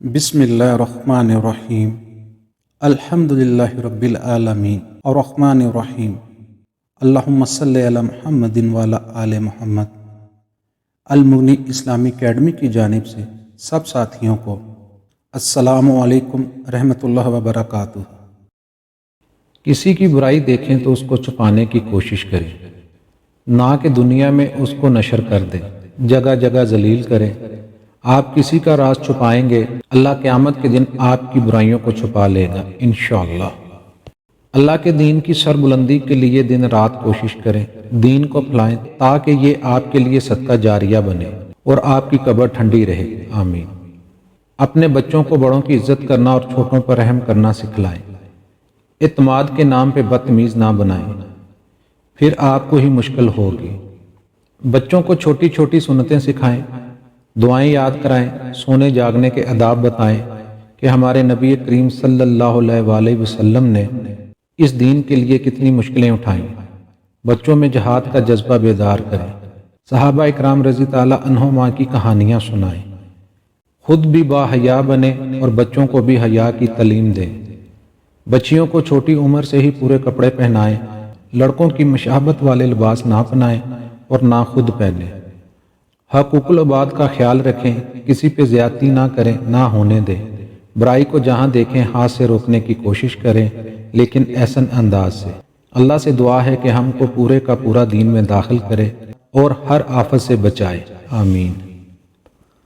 بسم اللہ الرحمن الرحیم۔ الحمد للہ رب العالمین۔ الرحمن الرحیم۔ اللہم صلی علی محمد والا آل محمد۔ المغنی اسلامی اکیڈمی کی جانب سے سب ساتھیوں کو السلام علیکم رحمۃ اللہ وبرکاتہ۔ کسی کی برائی دیکھیں تو اس کو چھپانے کی کوشش کریں۔ نہ کہ دنیا میں اس کو نشر کر دیں۔ جگہ جگہ ذلیل کریں۔ آپ کسی کا راز چھپائیں گے، اللہ قیامت کے دن آپ کی برائیوں کو چھپا لے گا، انشاءاللہ۔ اللہ کے دین کی سر بلندی کے لیے دن رات کوشش کریں، دین کو پھلائیں تاکہ یہ آپ کے لیے صدقہ جاریہ بنے اور آپ کی قبر ٹھنڈی رہے۔ آمین۔ اپنے بچوں کو بڑوں کی عزت کرنا اور چھوٹوں پر رحم کرنا سکھلائیں۔ اعتماد کے نام پہ بدتمیز نہ بنائیں۔ پھر آپ کو ہی مشکل ہوگی۔ بچوں کو چھوٹی چھوٹی سنتیں سکھائیں۔ دعائیں یاد کرائیں، سونے جاگنے کے اداب بتائیں کہ ہمارے نبی کریم صلی اللہ علیہ وآلہ وسلم نے اس دین کے لیے کتنی مشکلیں اٹھائیں۔ بچوں میں جہاد کا جذبہ بیدار کریں۔ صحابہ اکرام رضی تعالیٰ عنہما کی کہانیاں سنائیں۔ خود بھی با حیا بنے اور بچوں کو بھی حیا کی تعلیم دیں۔ بچیوں کو چھوٹی عمر سے ہی پورے کپڑے پہنائیں، لڑکوں کی مشابت والے لباس نہ پہنائیں اور نہ خود پہنیں۔ حقوق العباد کا خیال رکھیں، کسی پہ زیادتی نہ کریں، نہ ہونے دیں۔ برائی کو جہاں دیکھیں، ہاتھ سے روکنے کی کوشش کریں، لیکن احسن انداز سے۔ اللہ سے دعا ہے کہ ہم کو پورے کا پورا دین میں داخل کرے اور ہر آفت سے بچائے۔ آمین۔